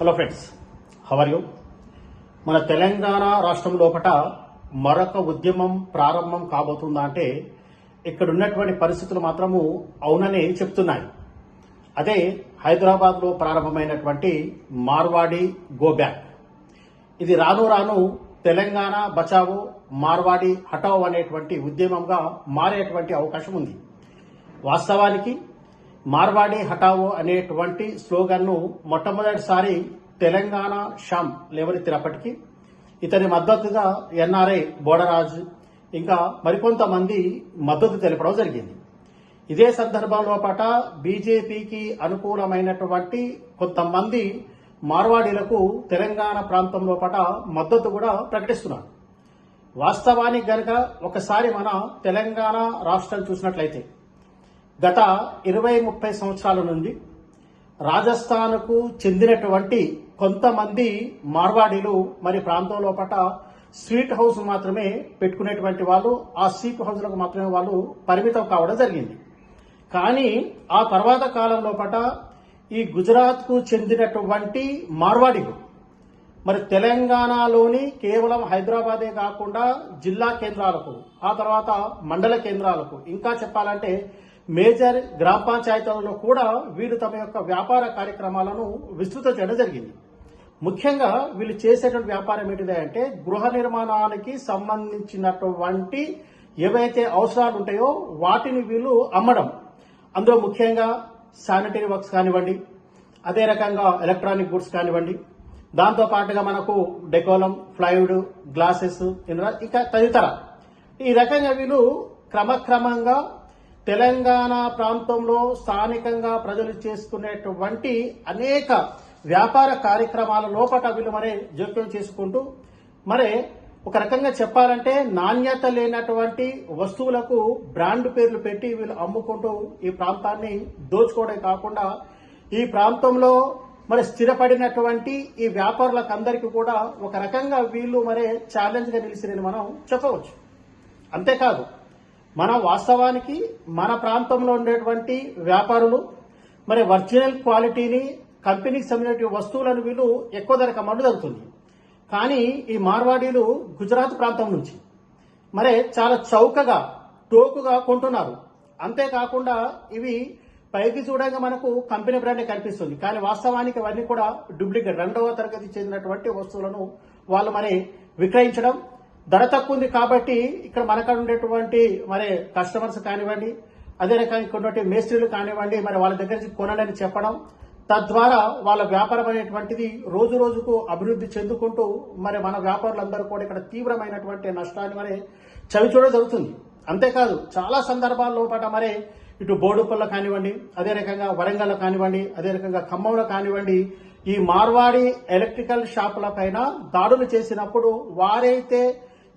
Hello friends how are you మన తెలంగాణ రాష్ట్రం లోపల మరొక ఉద్యమం ప్రారంభం కాబోతుందా అంటే ఇక్కడ ఉన్నటువంటి పరిస్థితులు మాత్రము అవునని చెప్తున్నాయి. అదే హైదరాబాద్లో ప్రారంభమైనటువంటి మార్వాడి గో బ్యాక్. ఇది రాను రాను తెలంగాణ బచావో మార్వాడి హటావో అనేటువంటి ఉద్యమంగా మారేటువంటి అవకాశం ఉంది. వాస్తవానికి మార్వాడి హటావో అనేటువంటి స్లోగన్ను మొట్టమొదటిసారి తెలంగాణ షామ్ లేవనెత్తినప్పటికీ ఇతని మద్దతుగా ఎన్ఆర్ఐ బోడరాజు ఇంకా మరికొంతమంది మద్దతు తెలపడం జరిగింది. ఇదే సందర్భంలో పాట బీజేపీకి అనుకూలమైనటువంటి కొంతమంది మార్వాడీలకు తెలంగాణ ప్రాంతంలో పట మద్దతు కూడా ప్రకటిస్తున్నారు. వాస్తవానికి గనక ఒకసారి మన తెలంగాణ రాష్ట్రం చూసినట్లయితే గత ఇరవై ముప్పై సంవత్సరాల నుండి రాజస్థాన్కు చెందినటువంటి కొంతమంది మార్వాడీలు మరి ప్రాంతం లోపల స్వీట్ హౌస్ మాత్రమే పెట్టుకునేటువంటి వాళ్ళు ఆ స్వీట్ హౌస్లకు మాత్రమే వాళ్ళు పరిమితం కావడం జరిగింది. కానీ ఆ తర్వాత కాలం లోపల ఈ గుజరాత్కు చెందినటువంటి మార్వాడీలు మరి తెలంగాణలోని కేవలం హైదరాబాదే కాకుండా జిల్లా కేంద్రాలకు ఆ తర్వాత మండల కేంద్రాలకు ఇంకా చెప్పాలంటే మేజర్ గ్రామ పంచాయతీలలో కూడా వీరు తమ యొక్క వ్యాపార కార్యక్రమాలను విస్తృతం చేయడం జరిగింది. ముఖ్యంగా వీళ్ళు చేసేటువంటి వ్యాపారం ఏంటిది అంటే గృహ నిర్మాణానికి సంబంధించినటువంటి ఏవైతే అవసరాలు ఉంటాయో వాటిని వీళ్ళు అమ్మడం. అందులో ముఖ్యంగా శానిటరీ వర్క్స్ కానివ్వండి అదే రకంగా ఎలక్ట్రానిక్ గుడ్స్ కానివ్వండి దాంతో పాటుగా మనకు డెకోలం ప్లైవుడ్ గ్లాసెస్ ఇంకా తదితర. ఈ రకంగా వీళ్ళు క్రమక్రమంగా తెలంగాణ ప్రాంతంలో స్థానికంగా ప్రజలు చేసుకునేటువంటి అనేక వ్యాపార కార్యక్రమాల లోపల వీళ్ళు మరి జోక్యం చేసుకుంటూ మరి ఒక రకంగా చెప్పాలంటే నాణ్యత లేనటువంటి వస్తువులకు బ్రాండ్ పేర్లు పెట్టి వీళ్ళు అమ్ముకుంటూ ఈ ప్రాంతాన్ని దోచుకోవడం కాకుండా ఈ ప్రాంతంలో మరి స్థిరపడినటువంటి ఈ వ్యాపారులకు అందరికీ కూడా ఒక రకంగా వీళ్ళు మరి ఛాలెంజ్గా నిలిచినని మనం చెప్పవచ్చు. అంతేకాదు మన వాస్తవానికి మన ప్రాంతంలో ఉండేటువంటి వ్యాపారులు మరి ఒరిజినల్ క్వాలిటీని కంపెనీకి సంబంధించిన వస్తువులను వీళ్ళు ఎక్కువ ధరకు అమ్మడం జరుగుతుంది. కానీ ఈ మార్వాడీలు గుజరాత్ ప్రాంతం నుంచి మరి చాలా చౌకగా టోకుగా కొంటున్నారు. అంతేకాకుండా ఇవి పైకి చూడంగా మనకు కంపెనీ బ్రాండ్ కనిపిస్తుంది. కానీ వాస్తవానికి అవన్నీ కూడా డూప్లికేట్ రెండవ తరగతి చెందినటువంటి వస్తువులను వాళ్ళు మరి విక్రయించడం ధర తక్కువ ఉంది కాబట్టి ఇక్కడ మనకాడ ఉండేటువంటి మరి కస్టమర్స్ కానివ్వండి అదే రకంగా ఇక్కడ ఉన్నటువంటి మేస్త్రీలు కానివ్వండి మరి వాళ్ళ దగ్గర నుంచి కొనాలని చెప్పడం తద్వారా వాళ్ళ వ్యాపారం అనేటువంటిది రోజు రోజుకు అభివృద్ధి చెందుకుంటూ మరి మన వ్యాపారులందరూ కూడా ఇక్కడ తీవ్రమైనటువంటి నష్టాన్ని మరి చవి చూడడం జరుగుతుంది. అంతేకాదు చాలా సందర్భాల్లో పాట మరి ఇటు బోడుపల్లో కానివ్వండి అదే రకంగా వరంగల్లో కానివ్వండి అదే రకంగా ఖమ్మంలో కానివ్వండి ఈ మార్వాడి ఎలక్ట్రికల్ షాపుల పైన దాడులు చేసినప్పుడు వారైతే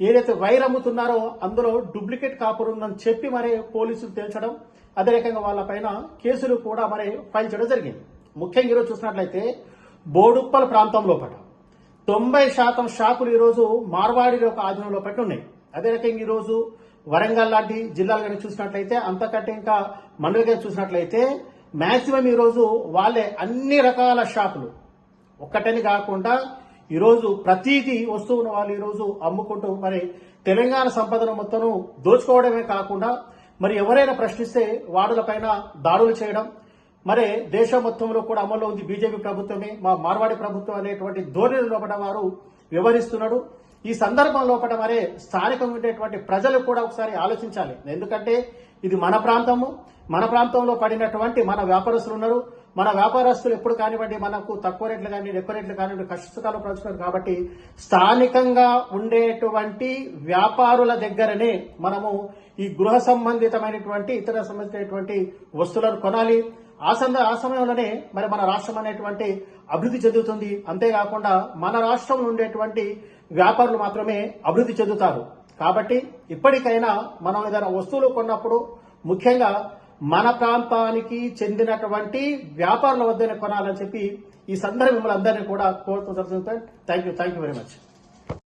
ఏదైతే వైర్ అమ్ముతున్నారో అందులో డూప్లికేట్ కాపర్ ఉందని చెప్పి మరి పోలీసులు తేల్చడం అదే రకంగా వాళ్ళ పైన కేసులు కూడా మరి ఫైల్ చేయడం జరిగింది. ముఖ్యంగా ఈరోజు చూసినట్లయితే బోడుప్పల ప్రాంతం లోపల తొంభై శాతం షాపులు ఈరోజు మార్వాడి యొక్క ఆధీనంలో పట్టి ఉన్నాయి. అదే రకంగా ఈరోజు వరంగల్ లాంటి జిల్లాలు కానీ చూసినట్లయితే అంతకంటే ఇంకా మండలి కనుక చూసినట్లయితే మాక్సిమం ఈరోజు వాళ్ళే అన్ని రకాల షాపులు. ఒక్కటని కాకుండా ఈరోజు ప్రతీది వస్తువును వాళ్ళు ఈరోజు అమ్ముకుంటూ మరి తెలంగాణ సంపదను మొత్తం దోచుకోవడమే కాకుండా మరి ఎవరైనా ప్రశ్నిస్తే వాడులపైన దాడులు చేయడం మరి దేశం మొత్తంలో కూడా అమల్లో ఉంది బీజేపీ ప్రభుత్వమే మా మార్వాడి ప్రభుత్వం అనేటువంటి ధోరణి లోపల వారు వివరిస్తున్నాడు ఈ సందర్భం లోపల మరే స్థానికంగా ఉండేటువంటి ప్రజలు కూడా ఒకసారి ఆలోచించాలి. ఎందుకంటే ఇది మన ప్రాంతము మన ప్రాంతంలో పడినటువంటి మన వ్యాపారస్తులు ఉన్నారు. మన వ్యాపారస్తులు ఎప్పుడు కానివ్వండి మనకు తక్కువ రేట్లు కానివ్వండి ఎక్కువ రేట్లు కానివ్వండి కష్టకాలం పంచుతున్నారు కాబట్టి స్థానికంగా ఉండేటువంటి వ్యాపారుల దగ్గరనే మనము ఈ గృహ సంబంధితమైనటువంటి ఇతర సంబంధించినటువంటి వస్తువులను కొనాలి. ఆ సంద ఆ సమయంలోనే మరి మన రాష్ట్రం అనేటువంటి అభివృద్ధి చెందుతుంది. అంతేకాకుండా మన రాష్ట్రంలో ఉండేటువంటి వ్యాపారులు మాత్రమే అభివృద్ధి చెందుతారు. కాబట్టి ఇప్పటికైనా మనం ఏదైనా వస్తువులు కొన్నప్పుడు ముఖ్యంగా మన ప్రాంతానికి చెందినటువంటి వ్యాపారుల వద్దనే కొనాలని చెప్పి ఈ సందర్భం మిమ్మల్ని అందరినీ కూడా కోరుతూ జరుగుతుంది. Thank you thank you very much